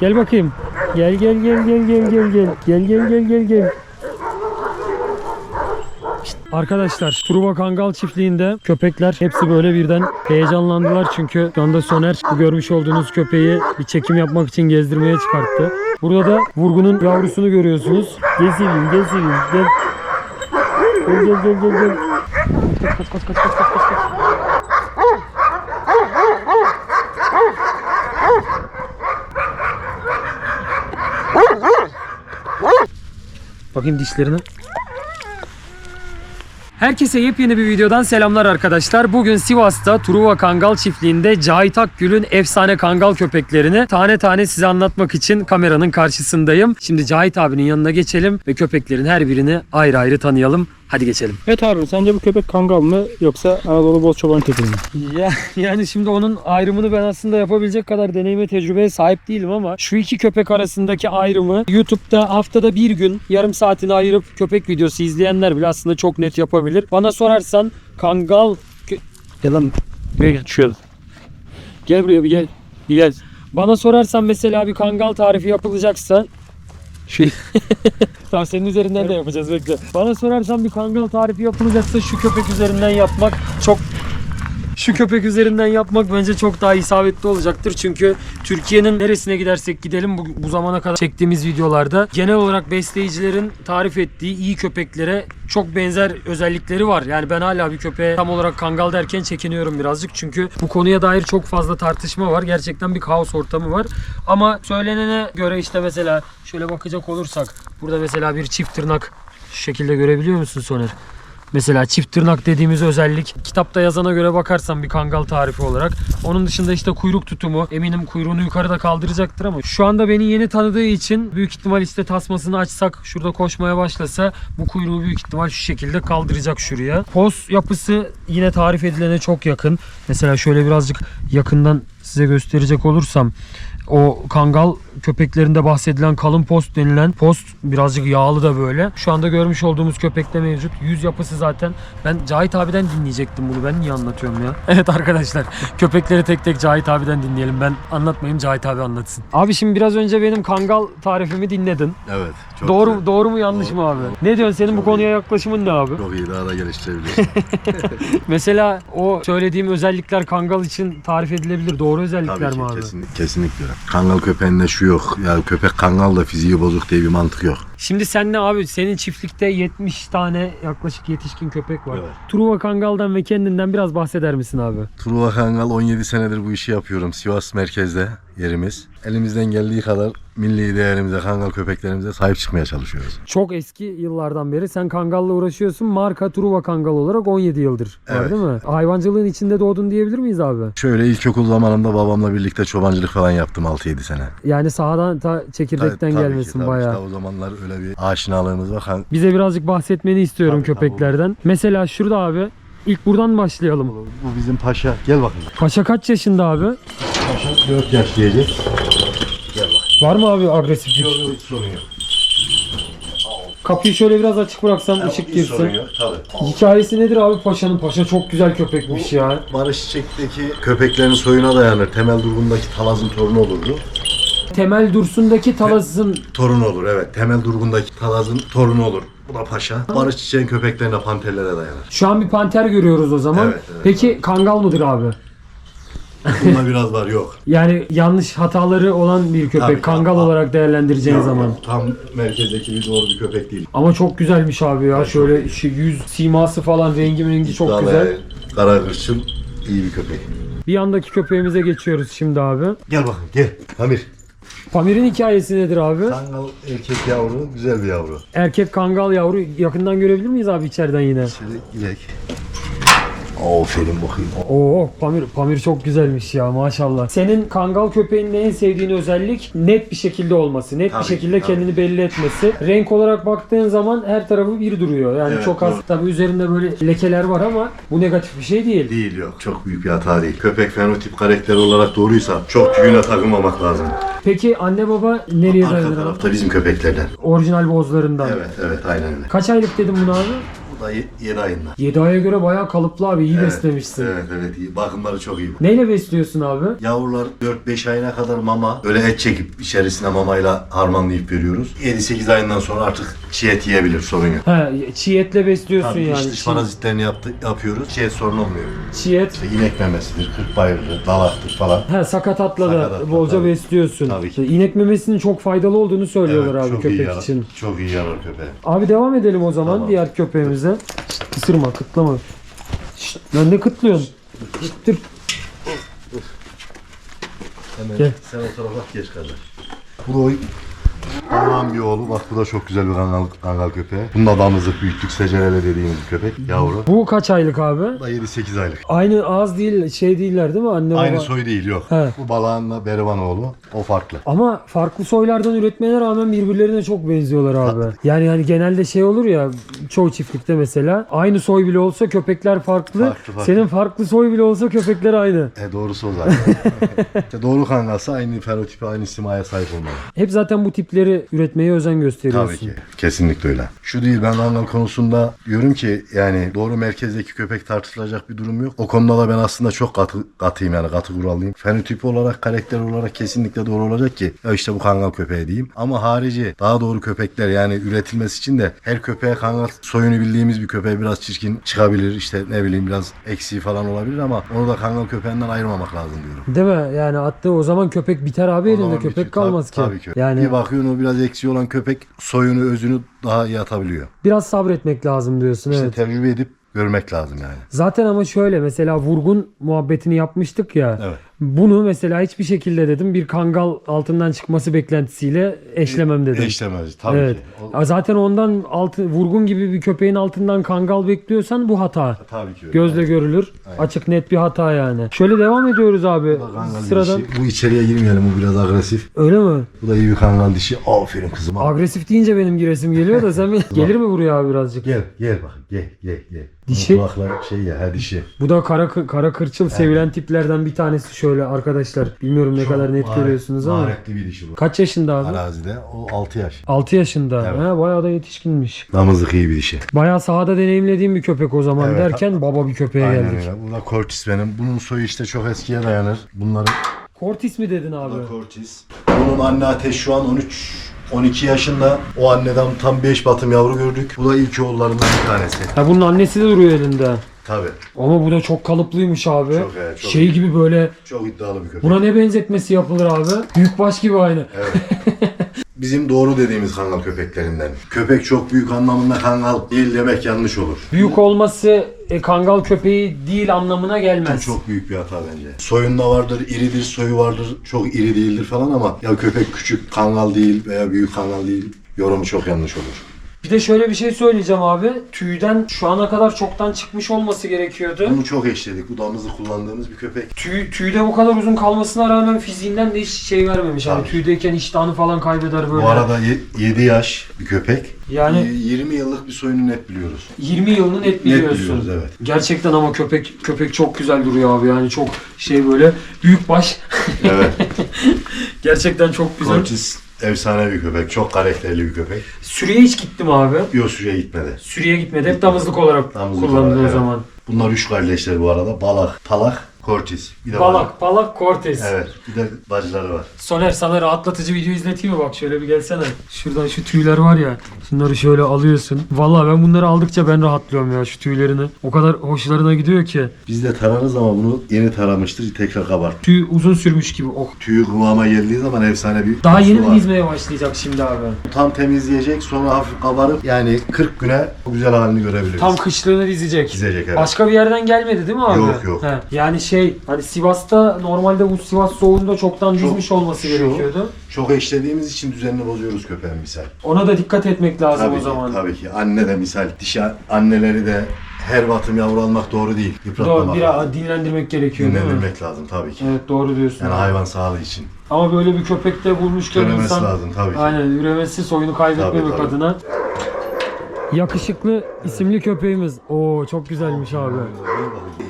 Gel bakayım. Gel gel gel gel gel gel gel. Gel gel gel gel gel. Arkadaşlar Truva Kangal çiftliğinde köpekler hepsi böyle birden heyecanlandılar çünkü şu anda Soner bu görmüş olduğunuz köpeği bir çekim yapmak için gezdirmeye çıkarttı. Burada da Vurgun'un yavrusunu görüyorsunuz. Gel seveyim gel seveyim gel. Gel gel gel gel gel. Kaç kaç kaç kaç kaç kaç. Bakayım dişlerine. Herkese yepyeni bir videodan selamlar arkadaşlar. Bugün Sivas'ta Truva Kangal çiftliğinde Cahit Akgül'ün efsane kangal köpeklerini tane tane size anlatmak için kameranın karşısındayım. Şimdi Cahit abinin yanına geçelim ve köpeklerin her birini ayrı ayrı tanıyalım. Hadi geçelim. Evet Harun sence bu köpek kangal mı yoksa Anadolu boz çoban köpeği mi? Ya yani şimdi onun ayrımını ben aslında yapabilecek kadar deneyime tecrübeye sahip değilim ama şu iki köpek arasındaki ayrımı YouTube'da haftada bir gün yarım saatini ayırıp köpek videosu izleyenler bile aslında çok net yapabilir. Bana sorarsan Kangal kö- Gel lan buraya gel şöyle. Gel buraya bir gel. Bir gel. Bana sorarsan mesela bir Kangal tarifi yapılacaksa şey Tamam senin üzerinden de yapacağız bekle. Bana sorarsan bir kangal tarifi yapılacaksa şu köpek üzerinden yapmak çok şu köpek üzerinden yapmak bence çok daha isabetli olacaktır. Çünkü Türkiye'nin neresine gidersek gidelim bu, bu zamana kadar çektiğimiz videolarda genel olarak besleyicilerin tarif ettiği iyi köpeklere çok benzer özellikleri var. Yani ben hala bir köpeğe tam olarak kangal derken çekiniyorum birazcık. Çünkü bu konuya dair çok fazla tartışma var. Gerçekten bir kaos ortamı var. Ama söylenene göre işte mesela şöyle bakacak olursak burada mesela bir çift tırnak şu şekilde görebiliyor musun Soner? Mesela çift tırnak dediğimiz özellik kitapta yazana göre bakarsan bir kangal tarifi olarak. Onun dışında işte kuyruk tutumu eminim kuyruğunu yukarıda kaldıracaktır ama şu anda beni yeni tanıdığı için büyük ihtimal işte tasmasını açsak şurada koşmaya başlasa bu kuyruğu büyük ihtimal şu şekilde kaldıracak şuraya. Poz yapısı yine tarif edilene çok yakın. Mesela şöyle birazcık yakından size gösterecek olursam o kangal köpeklerinde bahsedilen kalın post denilen post birazcık yağlı da böyle. Şu anda görmüş olduğumuz köpekte mevcut. Yüz yapısı zaten. Ben Cahit abiden dinleyecektim bunu. Ben niye anlatıyorum ya? Evet arkadaşlar. köpekleri tek tek Cahit abiden dinleyelim. Ben anlatmayayım Cahit abi anlatsın. Abi şimdi biraz önce benim kangal tarifimi dinledin. Evet. Çok doğru güzel. doğru mu yanlış Doğru, mı abi? doğru. Ne diyorsun senin bu Çok konuya yaklaşımın ne abi? Çok iyi daha da geliştirebiliriz. Mesela o söylediğim özellikler kangal için tarif edilebilir. Doğru özellikler Tabii mi ki abi? kesin, kesinlikle. Kangal köpeğinde şu yok. Ya köpek kangal da fiziği bozuk diye bir mantık yok. Şimdi sen ne abi? Senin çiftlikte 70 tane yaklaşık yetişkin köpek var. Evet. Truva Kangal'dan ve kendinden biraz bahseder misin abi? Truva Kangal 17 senedir bu işi yapıyorum. Sivas merkezde yerimiz. Elimizden geldiği kadar milli değerimize, kangal köpeklerimize sahip çıkmaya çalışıyoruz. Çok eski yıllardan beri sen Kangal'la uğraşıyorsun. Marka Truva Kangal olarak 17 yıldır var Evet. değil mi? Hayvancılığın içinde doğdun diyebilir miyiz abi? Şöyle ilkokul zamanımda babamla birlikte çobancılık falan yaptım 6-7 sene. Yani sahadan ta çekirdekten Tabii- tabii ki, gelmesin tabii bayağı. işte o zamanlar öyle bir aşinalığımız var. Bize birazcık bahsetmeni istiyorum Tabii, tabii. köpeklerden. Mesela şurada abi ilk buradan başlayalım. Bu bizim paşa. Gel bakayım. Paşa kaç yaşında abi? Paşa 4 yaş diyecek. Gel bakayım. Var mı abi agresiflik? Hiç sorun yok. Kapıyı şöyle biraz açık bıraksam ışık Hiç girsin. yok. Tabii. Hikayesi nedir abi Paşa'nın? Paşa çok güzel köpekmiş ya. Barış Çiçek'teki köpeklerin soyuna dayanır. Temel Durgun'daki Talaz'ın torunu olurdu. Temel Dursun'daki Talas'ın Torunu olur evet. Temel Durgun'daki Talaz'ın torunu olur. Bu da paşa. Barış Çiçek'in köpeklerine panterlere dayanır. şu an bir panter görüyoruz o zaman. Evet, evet. Peki kangal mıdır abi? Bunda biraz var yok. Yani yanlış hataları olan bir köpek Tabii, kangal tabii. olarak değerlendireceğin zaman. Tam merkezdeki bir doğru bir köpek değil. Ama çok güzelmiş abi ya. Şöyle şey, yüz siması falan rengi rengi çok güzel. Kara hırçın iyi bir köpek. Bir yandaki köpeğimize geçiyoruz şimdi abi. Gel bakın gel. Pamir. Pamir'in hikayesi nedir abi? Kangal erkek yavru güzel bir yavru. Erkek kangal yavru yakından görebilir miyiz abi içeriden yine? Şöyle gidek. Aferin bakayım. Oo Pamir, Pamir çok güzelmiş ya maşallah. Senin kangal köpeğinin en sevdiğin özellik net bir şekilde olması. Net bir Tabii, şekilde tabii. kendini belli etmesi. Renk olarak baktığın zaman her tarafı bir duruyor. Yani Evet, çok az doğru. tabii üzerinde böyle lekeler var ama bu negatif bir şey değil. Değil yok. Çok büyük bir hata değil. Köpek fenotip karakteri olarak doğruysa çok tüyüne takılmamak lazım. Peki anne baba nereye Arka dayanır? abi? tarafta bizim köpeklerden. Orijinal bozlarından. Evet evet aynen öyle. Kaç aylık dedim bunu abi? Da 7 ayında. 7 aya göre bayağı kalıplı abi. iyi Evet, beslemişsin. Evet evet iyi. Bakımları çok iyi. Neyle besliyorsun abi? Yavrular 4-5 ayına kadar mama, öyle et çekip içerisine mamayla harmanlayıp veriyoruz. 7-8 ayından sonra artık çiğ et yiyebilir, sorun yok. Ha, çiğ etle besliyorsun Tabii yani. iç dış Çiğ- parazitlerini yaptı, yapıyoruz. Çiğ et sorun olmuyor. Çiğ et. İşte inek memesidir, kırk bayırdır, dalaktır falan. Ha sakatatla da Sakatatla, bolca tabii. besliyorsun. Tabii ki. İnek memesinin çok faydalı olduğunu söylüyorlar abi çok iyi köpek yarar, için. Çok iyi yarar köpeğe. Abi devam edelim o zaman Tamam. diğer köpeğimize. Şşt, ısırma, kıtlama. Şşt, lan ne kıtlıyorsun? Şşt, dur. Hemen Gel. sen o tarafa geç kardeş. Bu da o Allah'ın bir oğlu. Bak bu da çok güzel bir kangal, kangal köpeği. Bunun da damızlık büyüklük secerele dediğimiz bir köpek. Yavru. Bu kaç aylık abi? Bu da 7-8 aylık. Aynı ağız değil, şey değiller değil mi anne Aynı baba? soy değil yok. He. Bu balağınla Berivan oğlu. O farklı. Ama farklı soylardan üretmene rağmen birbirlerine çok benziyorlar abi. Yani hani genelde şey olur ya çoğu çiftlikte mesela aynı soy bile olsa köpekler farklı. Farklı, farklı. Senin farklı soy bile olsa köpekler aynı. E doğrusu o zaten. işte doğru kangalsa aynı fenotipi aynı simaya sahip olmalı. Hep zaten bu tipleri üretmeye özen gösteriyorsun. Tabii ki. Kesinlikle öyle. Şu değil ben kangal konusunda diyorum ki yani doğru merkezdeki köpek tartışılacak bir durum yok. O konuda da ben aslında çok katı, katıyım yani katı kurallıyım. Fenotip olarak karakter olarak kesinlikle doğru olacak ki ya işte bu kangal köpeği diyeyim. Ama harici daha doğru köpekler yani üretilmesi için de her köpeğe kangal soyunu bildiğimiz bir köpeğe biraz çirkin çıkabilir. işte ne bileyim biraz eksiği falan olabilir ama onu da kangal köpeğinden ayırmamak lazım diyorum. Değil mi? Yani attığı o zaman köpek biter abi O elinde köpek bitiyor. kalmaz Tabii- ki. Tabii ki. Yani Bir bakıyorsun o biraz eksiği olan köpek soyunu özünü daha iyi atabiliyor. biraz sabretmek lazım diyorsun İşte evet. tecrübe edip görmek lazım yani. Zaten ama şöyle mesela vurgun muhabbetini yapmıştık ya. Evet. Bunu mesela hiçbir şekilde dedim bir kangal altından çıkması beklentisiyle eşlemem dedim. Eşlemez tabii evet. ki. O- Zaten ondan altı, vurgun gibi bir köpeğin altından kangal bekliyorsan bu hata. tabii ki. öyle. Gözle görülür. Açık net bir hata yani. Şöyle devam ediyoruz abi. Bu Sıradan. dişi. Bu içeriye girmeyelim bu biraz agresif. Öyle mi? Bu da iyi bir kangal dişi. Aferin kızım. Agresif deyince benim giresim geliyor da sen gelir mi buraya abi birazcık? Gel gel bak gel gel gel. Dişi? Bunun Kulakları şey ya ha dişi. Bu da kara kara kırçıl sevilen tiplerden bir tanesi şöyle arkadaşlar. Bilmiyorum ne kadar net Maharet- görüyorsunuz ama. Maharetli bir dişi bu. Kaç yaşında abi? Arazide o 6 yaş. 6 yaşında. Evet. Ha, bayağı da yetişkinmiş. Damızlık iyi bir dişi. Bayağı sahada deneyimlediğim bir köpek o zaman Evet. derken baba bir köpeğe Aynen geldik. öyle. Bu da Cortis benim. Bunun soyu işte çok eskiye dayanır. Bunların Cortis mi dedin abi? Bu da Cortis. Bunun anne ateş şu an 13 12 yaşında. O anneden tam 5 batım yavru gördük. Bu da ilk oğullarından bir tanesi. Ha bunun annesi de duruyor elinde. Tabii. Ama bu da çok kalıplıymış abi. Çok, evet, çok. şey gibi böyle Çok iddialı bir köpek. buna ne benzetmesi yapılır abi? Büyükbaş gibi aynı. Bizim doğru dediğimiz kangal köpeklerinden. Köpek çok büyük anlamında kangal değil demek yanlış olur. Büyük olması e, kangal köpeği değil anlamına Bu gelmez. çok büyük bir hata bence. Soyunda vardır, iridir, soyu vardır, çok iri değildir falan ama ya köpek küçük kangal değil veya büyük kangal değil yorumu çok yanlış olur. Bir de şöyle bir şey söyleyeceğim abi. Tüyden şu ana kadar çoktan çıkmış olması gerekiyordu. Bunu çok eşledik. Bu damızı kullandığımız bir köpek. Tüy, tüyde bu kadar uzun kalmasına rağmen fiziğinden de hiç şey vermemiş. Tabii. tüydeyken iştahını falan kaybeder böyle. Bu arada 7 yaş bir köpek. Yani- Y- 20 yıllık bir soyunu net biliyoruz. 20 yılını net biliyorsun. biliyoruz, evet. Gerçekten ama köpek köpek çok güzel duruyor abi. Yani çok şey böyle büyük baş. Evet. Gerçekten çok güzel. Cortis efsane bir köpek. Çok karakterli bir köpek. Sürüye hiç gittim abi. Yok sürüye gitmedi. Sürüye gitmedi. Hep damızlık olarak Damızlık kullanıldı olarak, o evet. zaman. Bunlar üç kardeşler bu arada. Balak, Palak, Cortis. Bir de Balak, Balak, Cortez. Evet. Bir de bacıları var. Soner sana rahatlatıcı video izleteyim mi? Bak şöyle bir gelsene. Şuradan şu tüyler var ya. Şunları şöyle alıyorsun. Vallahi ben bunları aldıkça ben rahatlıyorum ya şu tüylerini. O kadar hoşlarına gidiyor ki. Biz de tararız ama bunu yeni taramıştır. Tekrar kabart. Tüy uzun sürmüş gibi. Oh. Tüyü kıvama geldiği zaman efsane bir Daha yeni mi dizmeye başlayacak şimdi abi? Tam temizleyecek sonra hafif kabarıp yani 40 güne o güzel halini görebiliriz. Tam kışlığını dizecek. Dizecek, evet. Başka bir yerden gelmedi değil mi abi? Yok, yok. He. Yani şey hani Sivas'ta normalde bu Sivas soğuğunda çoktan dizmiş olması şu- gerekiyordu. Çok eşlediğimiz için düzenini bozuyoruz köpeğin misal. Ona da dikkat etmek lazım Tabii o ki, zaman. tabii ki. Anne de misal dişi anneleri de her batım yavru almak doğru değil. Doğru, Yıpratmamak. biraz dinlendirmek gerekiyor değil mi? Dinlendirmek lazım tabii ki. Evet doğru diyorsun. Yani hayvan sağlığı için. Ama böyle bir köpekte bulmuşken Göremesi insan lazım tabii ki. aynen üremesi soyunu kaybetmemek Tabii, tabii. adına. Yakışıklı isimli köpeğimiz. Oo çok güzelmiş abi.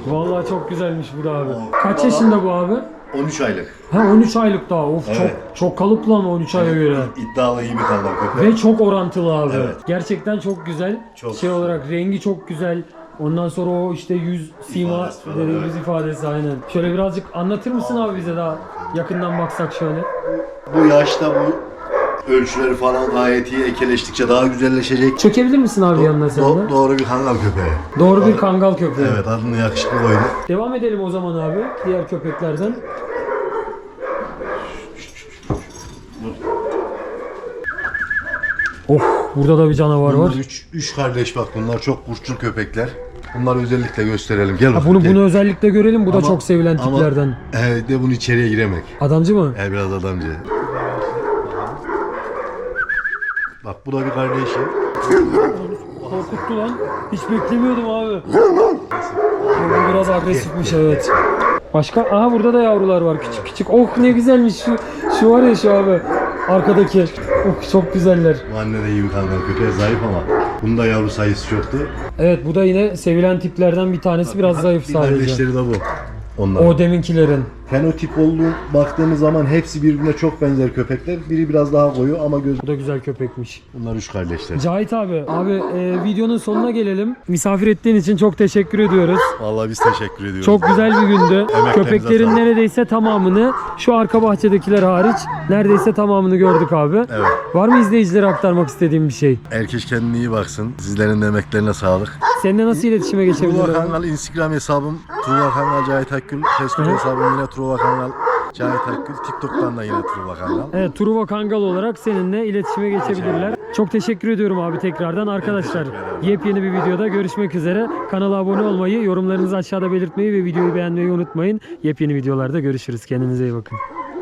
Vallahi çok güzelmiş bu da abi. Kaç yaşında bu abi? 13 aylık. Ha 13 aylık daha. Of Evet. çok çok kalıplı lan 13 aya göre. İddialı iyi bir kangal köpek. Ve çok orantılı abi. Evet. Gerçekten çok güzel. Çok. Şey olarak rengi çok güzel. Ondan sonra o işte yüz sima İfadesi falan, dediğimiz ifadesi aynen. Şöyle birazcık anlatır mısın abi bize daha yakından baksak şöyle. Bu yaşta bu ölçüleri falan gayet iyi ekeleştikçe daha güzelleşecek. Çökebilir misin abi yanına sen Do- de? doğru bir kangal köpeği. Doğru bir kangal köpeği. Evet adını yakışıklı koyduk. Devam edelim o zaman abi diğer köpeklerden. Oh burada da bir canavar var. Bunlar üç, üç kardeş bak bunlar çok kurtçul köpekler. Bunları özellikle gösterelim. Gel Ha, bunu gel. bunu özellikle görelim. Bu da Ama- çok sevilen ama- tiplerden. He, de bunu içeriye giremek. Adamcı mı? He biraz adamcı. Bak bu da bir kardeşi. Korkuttu lan. Hiç beklemiyordum abi. Bu biraz agresifmiş evet. Başka? Aha burada da yavrular var küçük küçük. Oh ne güzelmiş şu. Şu var ya şu abi. Arkadaki. Oh çok güzeller. Bu anne de iyi bir kangal köpeği zayıf ama. Bunun da yavru sayısı çoktu. Evet bu da yine sevilen tiplerden bir tanesi biraz zayıf sadece. Kardeşleri de bu. Onlar. O deminkilerin. Fenotip olduğu baktığımız zaman hepsi birbirine çok benzer köpekler. Biri biraz daha koyu ama göz... Bu da güzel köpekmiş. Bunlar üç kardeşler. Cahit abi. Abi e, videonun sonuna gelelim. Misafir ettiğin için çok teşekkür ediyoruz. Vallahi biz teşekkür ediyoruz. Çok güzel bir gündü. Köpeklerin sağlık. neredeyse tamamını şu arka bahçedekiler hariç neredeyse tamamını gördük abi. Evet. Var mı izleyicilere aktarmak istediğim bir şey? Herkes kendine iyi baksın. Sizlerin de emeklerine sağlık. Seninle nasıl iletişime geçebilirler? Kangal Instagram hesabım Truva Kangal Cahit Akgül. Facebook hesabım yine Truva Kangal Cahit Akgül. TikTok'tan da yine Truva Kangal. Evet, Truva Kangal olarak seninle iletişime geçebilirler. Çok teşekkür ediyorum abi tekrardan. Arkadaşlar yepyeni bir videoda görüşmek üzere. Kanala abone olmayı, yorumlarınızı aşağıda belirtmeyi ve videoyu beğenmeyi unutmayın. Yepyeni videolarda görüşürüz. Kendinize iyi bakın.